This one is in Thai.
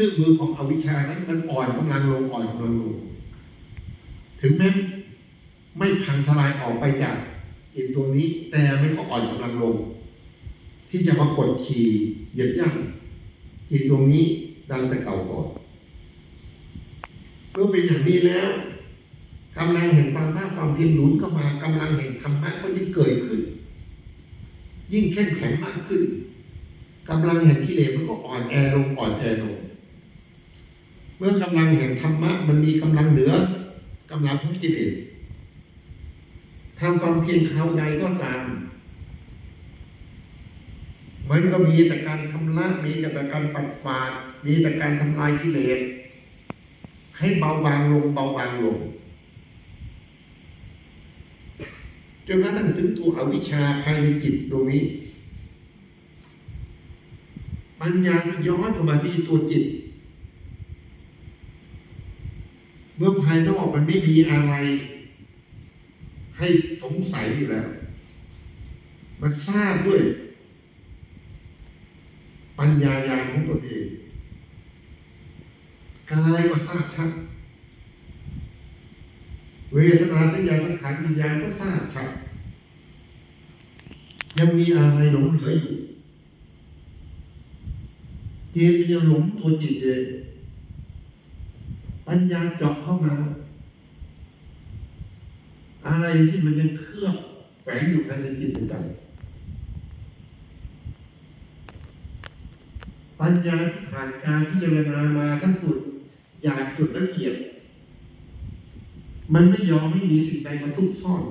เครื่องมือของอวิชชานั้นมันอ่อนกำลังลงอ่อนกำลังลง ถึงแม้ไม่พังทลายออกไปจากจิตตัวนี้ แต่มันก็อ่อนกำลังลง ที่จะมากดขี่เหยียบย่ำจิตดวงนี้ดังแต่เก่าก่อนเมื่อเป็นอย่างนี้แล้วกำลังแห่งความภาคความเพียรหนุนเข้ามากำลังแห่งธรรมะก็ยิ่งเกิดขึ้น ยิ่งเข้มแข็งมากขึ้นกำลังแห่งกิเลสมันก็อ่อนแอลงอ่อนแอลง เมื่อกำลังแห่งธรรมะมันมีกำลังเหนือกำลังของกิเลสทำความเพียรคราวใดก็ตาม มันก็มีแต่การชำระมีแต่การปัดฝาด มีแต่การทำลายกิเลสให้เบาบางลงเบาบางลงจนกระทั่งถึงตัวอวิชชาภายในจิตตรงนี้ ปัญญาย้อนเข้ามาที่ตัวจิต เมื่อภายนอกมันไม่มีอะไร ให้สงสัยอยู่แล้ว มันทราบด้วย ปัญญาญาณของตนเองกายก็ทราบชัด เวทนาสัญญาสังขารวิญญาณก็ทราบชัด ยังมีอะไรหลงเหลืออยู่จิตยังหลงตัวจิตเอง ปัญญาเจาะเข้ามา อะไรที่มันยังเคลือบแฝงอยู่ภายในจิตใจ ปัญญาที่ผ่านการพิจารณามาทั้งสุดหยากสุดละเอียด มันไม่ยอมไม่มีสิ่งใดมาซุกซ่อน